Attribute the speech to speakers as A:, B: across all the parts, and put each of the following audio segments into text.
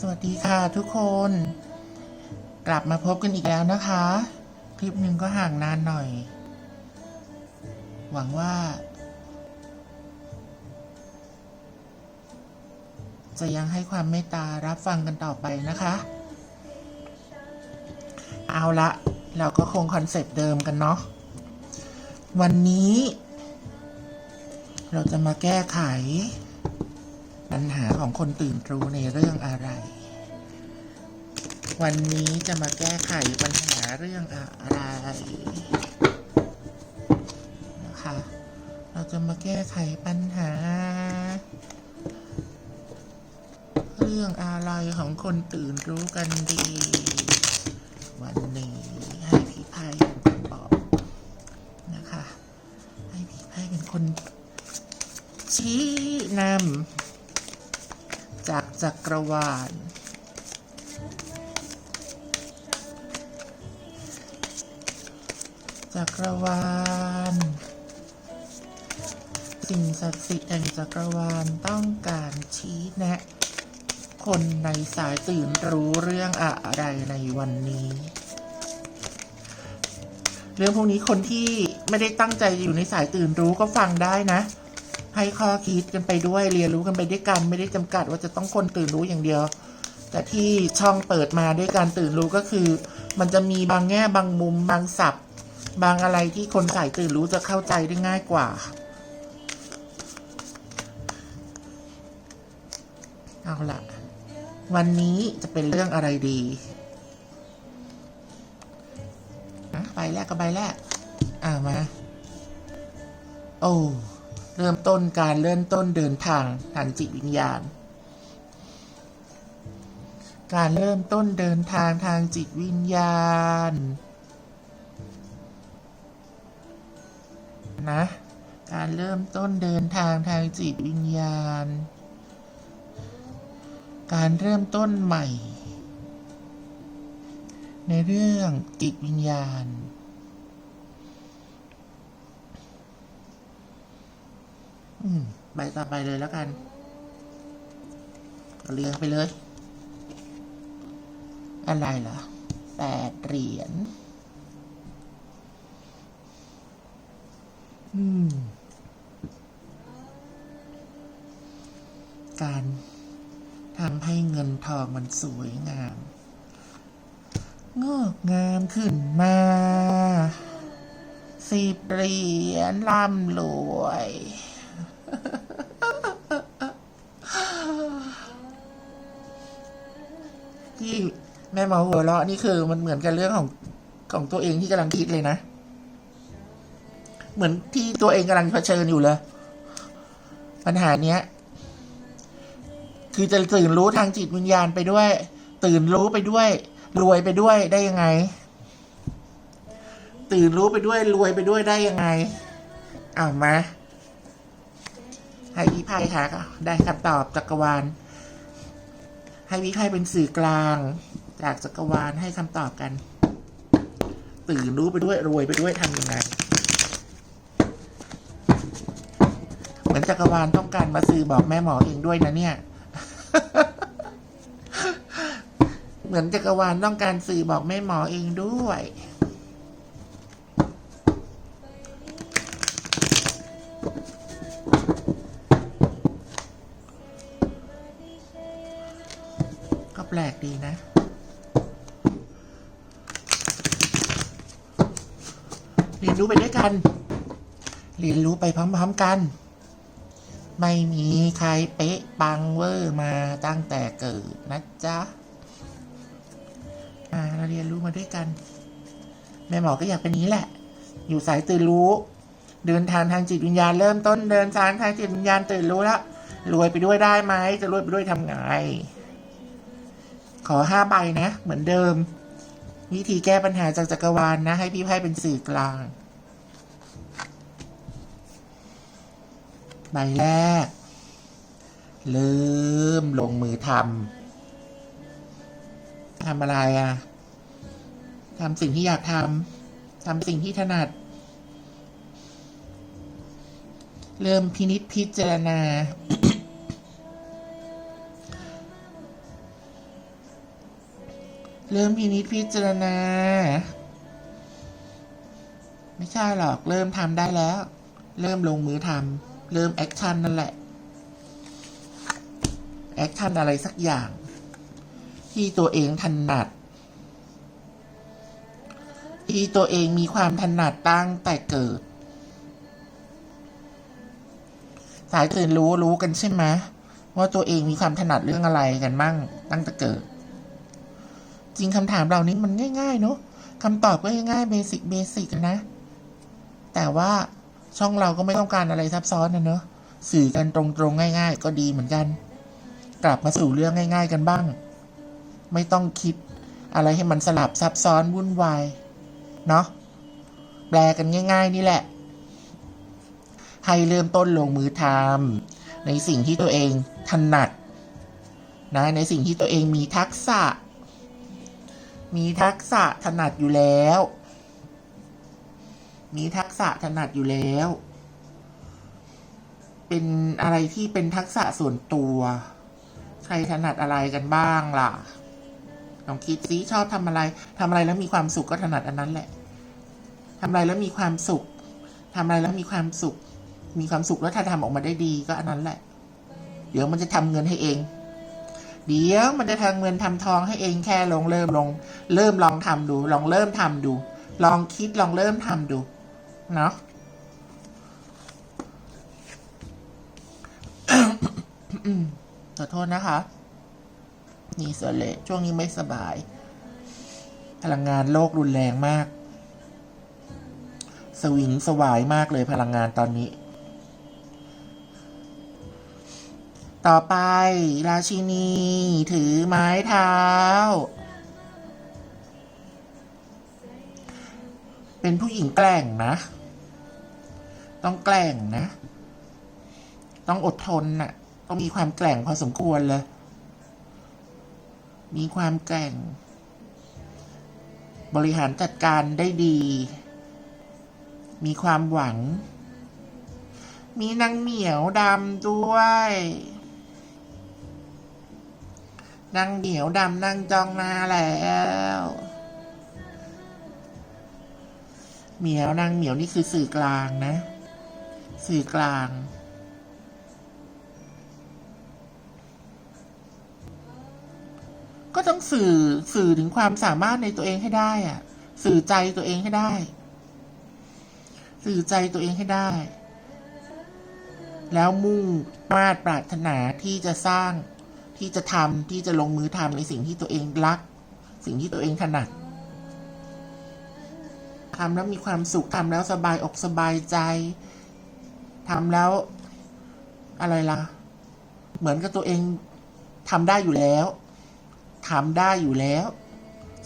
A: สวัสดีค่ะทุกคน กลับมาพบกันอีกแล้วนะคะ คลิปหนึ่งก็ห่างนานหน่อย หวังว่า จะยังให้ความเมตตารับฟังกันต่อไปนะคะ เอาละเราก็คงคอนเซปต์เดิมกันเนาะวันนี้ เราจะมาแก้ไข ปัญหาของคนตื่นรู้ในเรื่องอะไร วันนี้จะมาแก้ไขปัญหาเรื่องอะไรนะคะ เราจะมาแก้ไขปัญหา เรื่องอะไรของคนตื่นรู้กันดี วันนี้ให้พี่ไพ่เป็นคนบอกนะคะ ให้พี่ไพ่เป็นคนชี้นำ จากจักรวาล จักรวาล สิ่งศักดิ์สิทธิ์แห่งจักรวาลต้องการชี้แนะ คนในสายตื่นรู้เรื่องอะไรในวันนี้ เรื่องพวกนี้คนที่ไม่ได้ตั้งใจอยู่ในสายตื่นรู้ก็ฟังได้นะ ให้ข้อคิดกันไปด้วยเรียนรู้กันไปด้วยกัน ไม่ได้จำกัดว่าจะต้องคนตื่นรู้อย่างเดียว แต่ที่ช่องเปิดมาด้วยการตื่นรู้ก็คือ มันจะมีบางแง่บางมุมบางศัพท์ บางอะไรที่คนสายตื่นรู้จะเข้าใจได้ง่ายกว่าเอาละวันนี้จะเป็นเรื่องอะไรดีอะใบแรกกับใบแรก อ่ามา โอ้ เริ่มต้นการเริ่มต้นเดินทางทางจิตวิญญาณ การเริ่มต้นเดินทางทางจิตวิญญาณ นะ การเริ่มต้นเดินทางทางจิตวิญญาณ การเริ่มต้นใหม่ ในเรื่องจิตวิญญาณ อืมใบต่อไปเลยแล้วกันเรียงไปเลย อะไรล่ะแปดเหรียญการทำให้เงินทองมันสวยงาม งอกงามขึ้นมาสิบเหรียญร่ำรวย ที่แม่หมอหัวเราะนี่คือมันเหมือนกันเรื่องของของตัวเองที่กำลังคิดเลยนะ เหมือนที่ตัวเองกำลังเผชิญอยู่เลย ปัญหาเนี้ย คือจะตื่นรู้ทางจิตวิญญาณไปด้วย ตื่นรู้ไปด้วย รวยไปด้วยได้ยังไง ตื่นรู้ไปด้วยรวยไปด้วยได้ยังไงเอามาให้พี่ไพค่ะ ได้คำตอบจักรวาล ให้วิใครเป็นสื่อกลาง จากจักรวาลให้คำตอบกัน ตื่นรู้ไปด้วยรวยไปด้วยทำยังไงเหมือนจักรวาลต้องการมาสื่อบอกแม่หมอเองด้วยนะเนี่ย เหมือนจักรวาลต้องการสื่อบอกแม่หมอเองด้วย กัน เรียนรู้ไปพร้อมๆกัน ไม่มีใครเป๊ะปังเวอร์มาตั้งแต่เกิดนะจ๊ะอ่าเราเรียนรู้มาด้วยกัน แม่หมอก็อยากเป็นนี้แหละ อยู่สายตื่นรู้ เดินทางทางจิตวิญญาณเริ่มต้นเดินทางทางจิตวิญญาณตื่นรู้แล้วรวยไปด้วยได้ไหมจะรวยไปด้วยทำไง ขอห้าใบนะ เหมือนเดิม วิธีแก้ปัญหาจากจักรวาลนะให้พี่ไพ่เป็นสื่อกลาง ใบแรก เริ่มลงมือทำทำอะไรอะ่ะทำสิ่งที่อยากทำทำสิ่งที่ถนัด เริ่มพินิจพิจารณา เริ่มพินิจพิจารณา ไม่ใช่หรอก เริ่มทำได้แล้ว เริ่มลงมือทำ เริ่มแอคชั่นนั่นแหละ แอคชั่นอะไรสักอย่าง ที่ตัวเองถนัด ที่ตัวเองมีความถนัดตั้งแต่เกิด สายตื่นรู้รู้กันใช่ไหมว่าตัวเองมีความถนัดเรื่องอะไรกันมั่งตั้งแต่เกิด จริงคำถามเหล่านี้มันง่าย ๆ เนอะคำตอบก็ง่ายๆเบสิกเบสิกนะ แต่ว่า ช่องเราก็ไม่ต้องการอะไรซับซ้อนนะเนอะสื่อกันตรงๆง่าย ๆ ก็ดีเหมือนกัน กลับมาสู่เรื่องง่าย ๆ กันบ้าง ไม่ต้องคิดอะไรให้มันสลับซับซ้อนวุ่นวายเนาะแปลกันง่าย ๆ นี่แหละ ให้เริ่มต้นลงมือทำในสิ่งที่ตัวเองถนัดนะในสิ่งที่ตัวเองมีทักษะ มีทักษะถนัดอยู่แล้ว มีทักษะถนัดอยู่แล้ว เป็นอะไรที่เป็นทักษะส่วนตัว ใครถนัดอะไรกันบ้างล่ะลองคิดซิชอบทำอะไรทำอะไรแล้วมีความสุขก็ถนัดอันนั้นแหละทำอะไรแล้วมีความสุขทำอะไรแล้วมีความสุข มีความสุขแล้วถ้าทำออกมาได้ดีก็อันนั้นแหละ เดี๋ยวมันจะทำเงินให้เอง เดี๋ยวมันจะทำเงินทำทองให้เองแค่ลงเริ่มลงเริ่มลองทำดู ลองเริ่มทำดู ลองคิดลองเริ่มทำดู เนาะขอโทษนะคะ นี่ส่วนเละช่วงนี้ไม่สบาย พลังงานโลกรุนแรงมาก สวิงสวายมากเลยพลังงานตอนนี้ ต่อไป ราชินี ถือไม้เท้า เป็นผู้หญิงแกร่งนะ ต้องแกร่งนะ ต้องอดทนน่ะ ต้องมีความแกร่งพอสมควรเลย มีความแกร่ง บริหารจัดการได้ดี มีความหวัง มีนางเหมียวดำด้วยนางเหมียวดำนั่งจองนาแล้วเหมียวนางเหมียวนี่คือสื่อกลางนะ สื่อกลาง ก็ต้องสื่อสื่อถึงความสามารถในตัวเองให้ได้อะสื่อใจตัวเองให้ได้ สื่อใจตัวเองให้ได้ แล้วมุ่งมาดปรารถนาที่จะสร้างที่จะทำที่จะลงมือทำในสิ่งที่ตัวเองรัก สิ่งที่ตัวเองถนัดทำแล้วมีความสุขทำแล้วสบายอกสบายใจ ทำแล้ว อะไรล่ะ เหมือนกับตัวเองทำได้อยู่แล้วทำได้อยู่แล้ว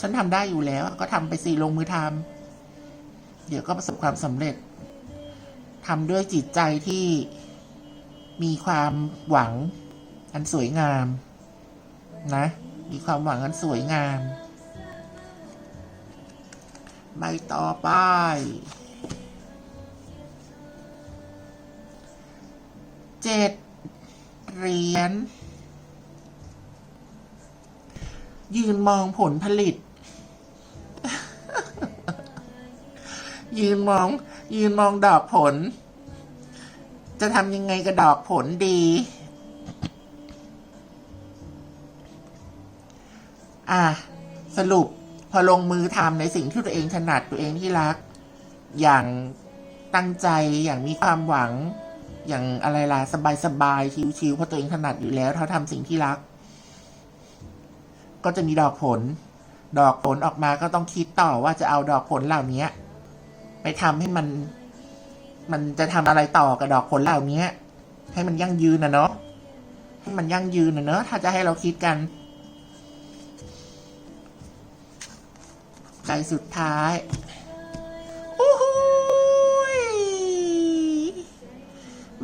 A: ฉันทำได้อยู่แล้ว ก็ทำไปสิลงมือทำเดี๋ยวก็ประสบความสำเร็จทำด้วยจิตใจที่มีความหวังอันสวยงาม นะ มีความหวังอันสวยงาม ใบต่อไป เจ็ดเหรียญ ยืนมองผลผลิต ยืนมอง ยืนมองดอกผล จะทำยังไงกับดอกผลดี อะ สรุปพอลงมือทำในสิ่งที่ตัวเองถนัดตัวเองที่รัก อย่างตั้งใจอย่างมีความหวัง อย่างอะไรล่ะสบายๆชิวๆเพราะตัวเองถนัดอยู่แล้วถ้าทำสิ่งที่รัก ก็จะมีดอกผล ดอกผลออกมาก็ต้องคิดต่อว่าจะเอาดอกผลเหล่านี้ไปทำให้มัน มันจะทำอะไรต่อกับดอกผลเหล่านี้ให้มันยั่งยืนนะเนาะให้มันยั่งยืนนะเนอะถ้าจะให้เราคิดกันใจสุดท้าย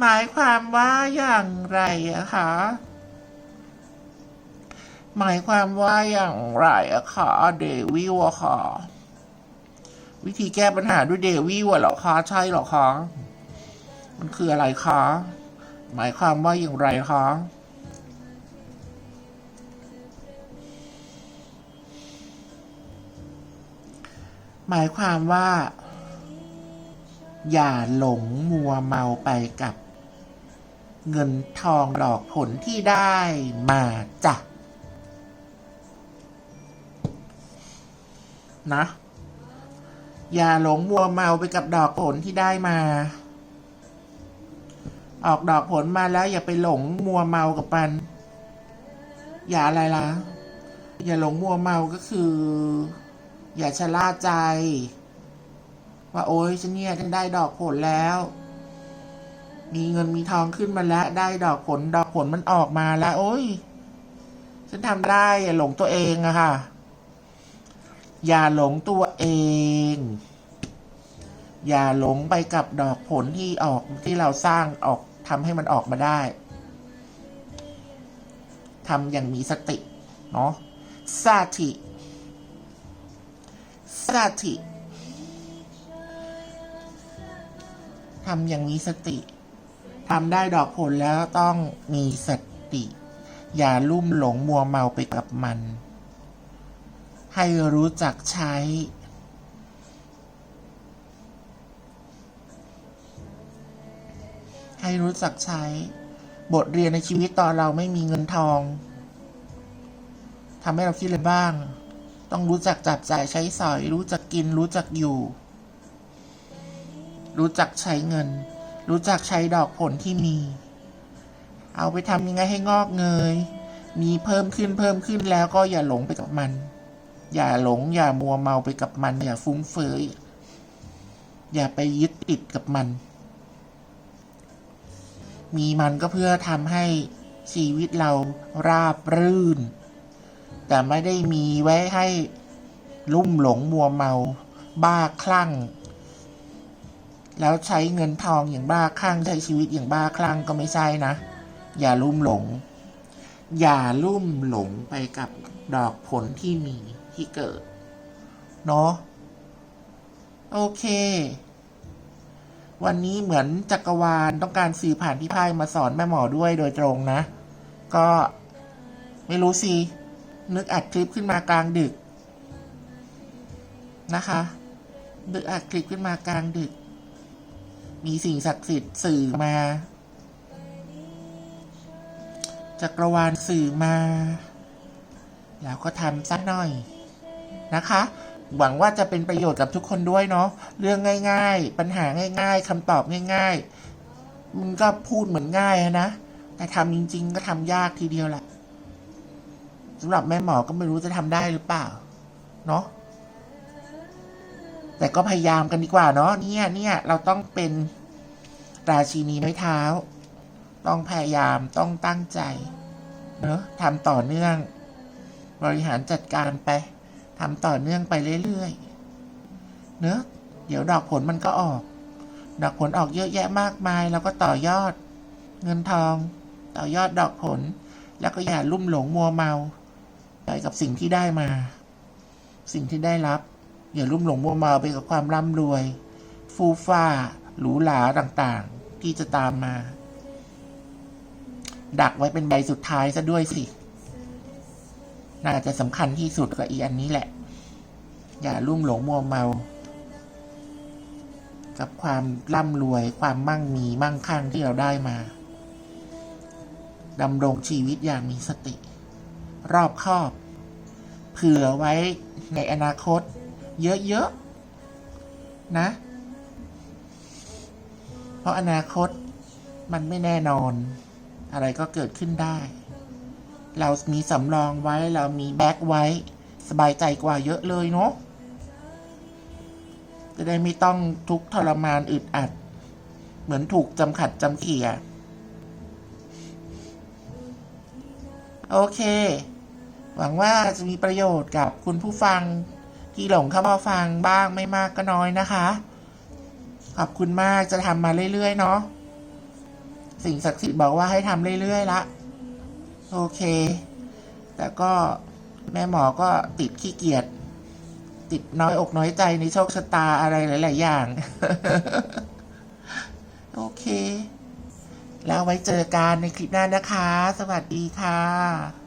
A: หมายความว่าอย่างไรอะคะ หมายความว่าอย่างไรอะคะเดวิลอะค่ะวิธีแก้ปัญหาด้วยเดวิลอะเหรอคะใช่เหรอคะมันคืออะไรคะ หมายความว่าอย่างไรคะหมายความว่า อย่าหลงมัวเมาไปกับ เงินทองดอกผลที่ได้มาจ้ะนะ อย่าหลงมัวเมาไปกับดอกผลที่ได้มา ออกดอกผลมาแล้วอย่าไปหลงมัวเมากับมัน อย่าอะไรล่ะ อย่าหลงมัวเมาก็คือ อย่าชะล่าใจ ว่าโอ๊ยฉันเนี่ยฉันได้ดอกผลแล้ว มีเงินมีทองขึ้นมาแล้ว ได้ดอกผลดอกผลมันออกมาแล้ว โอ๊ยฉันทำได้อย่าหลงตัวเองอะค่ะ อย่าหลงตัวเอง อย่าหลงไปกับดอกผลที่ออกที่เราสร้างออกทำให้มันออกมาได้ทำอย่างมีสติ เนาะสติสติทำอย่างมีสติ ทำได้ดอกผลแล้วต้องมีสติ อย่าลุ่มหลงมัวเมาไปกับมัน ให้รู้จักใช้ ให้รู้จักใช้ บทเรียนในชีวิตตอนเราไม่มีเงินทองทำให้เราคิดเลยบ้าง ต้องรู้จักจับจ่ายใช้สอย รู้จักกิน รู้จักอยู่ รู้จักใช้เงิน รู้จักใช้ดอกผลที่มี เอาไปทำยังไงให้งอกเงย มีเพิ่มขึ้นเพิ่มขึ้นแล้วก็อย่าหลงไปกับมัน อย่าหลงอย่ามัวเมาไปกับมัน อย่าฟุ้งเฟ้ยอย่าไปยึดติดกับมัน มีมันก็เพื่อทำให้ชีวิตเราราบรื่น แต่ไม่ได้มีไว้ให้ลุ่มหลงมัวเมา บ้าคลั่ง แล้วใช้เงินทองอย่างบ้าคลั่งใช้ชีวิตอย่างบ้าคลั่งก็ไม่ใช่นะ อย่าลุ่มหลง อย่าลุ่มหลงไปกับดอกผลที่มีที่เกิด เนาะโอเค วันนี้เหมือนจักรวาลต้องการสื่อผ่านพี่พายมาสอนแม่หมอด้วยโดยตรงนะ ก็ไม่รู้สิ นึกอัดคลิปขึ้นมากลางดึกนะคะ นึกอัดคลิปขึ้นมากลางดึก มีสิ่งศักดิ์สิทธิ์สื่อมา จักรวาลสื่อมา แล้วก็ทำซะหน่อยนะคะ หวังว่าจะเป็นประโยชน์กับทุกคนด้วยเนาะเรื่องง่าย ๆ ปัญหาง่าย ๆคำตอบง่าย ๆ มันก็พูดเหมือนง่ายนะ แต่ทำจริง ๆ ก็ทำยากทีเดียวแหละสำหรับแม่หมอก็ไม่รู้จะทำได้หรือเปล่า เนาะ แต่ก็พยายามกันดีกว่าเนาะเนี่ยเนี่ยเราต้องเป็นราชินีไม้เท้า ต้องพยายามต้องตั้งใจเนาะทำต่อเนื่อง บริหารจัดการไปทำต่อเนื่องไปเรื่อยๆเนอะเดี๋ยวดอกผลมันก็ออก ดอกผลออกเยอะแยะมากมายแล้วก็ต่อยอด เงินทอง ต่อยอดดอกผล แล้วก็อย่าลุ่มหลงมัวเมา ไปกับสิ่งที่ได้มา สิ่งที่ได้รับ อย่าลุ่มหลงมัวเมาไปกับความร่ำรวย ฟูฟ้า หรูหราต่างๆ ที่จะตามมา ดักไว้เป็นใบสุดท้ายซะด้วยสิ น่าจะสำคัญที่สุดก็อีอันนี้แหละ อย่าลุ่มหลงมัวเมา กับความร่ำรวยความมั่งมีมั่งคั่งที่เราได้มาดำรงชีวิตอย่างมีสติ รอบคอบ เผื่อไว้ในอนาคต เยอะๆนะ เพราะอนาคตมันไม่แน่นอน อะไรก็เกิดขึ้นได้ เรามีสำรองไว้เรามีแบ็กไว้ สบายใจกว่าเยอะเลยเนาะจะได้ไม่ต้องทุกข์ทรมานอึดอัด เหมือนถูกจำขัดจำเขี่ยโอเค หวังว่าจะมีประโยชน์กับคุณผู้ฟัง ที่หลงเข้ามาฟังบ้างไม่มากก็น้อยนะคะ ขอบคุณมากจะทำมาเรื่อยๆเนาะสิ่งศักดิ์สิทธิ์บอกว่าให้ทำเรื่อยๆละโอเค แต่ก็แม่หมอก็ติดขี้เกียจติดน้อยอกน้อยใจในโชคชะตาอะไรหลาย ๆ อย่าง โอเค แล้วไว้เจอกันในคลิปหน้านะคะ สวัสดีค่ะ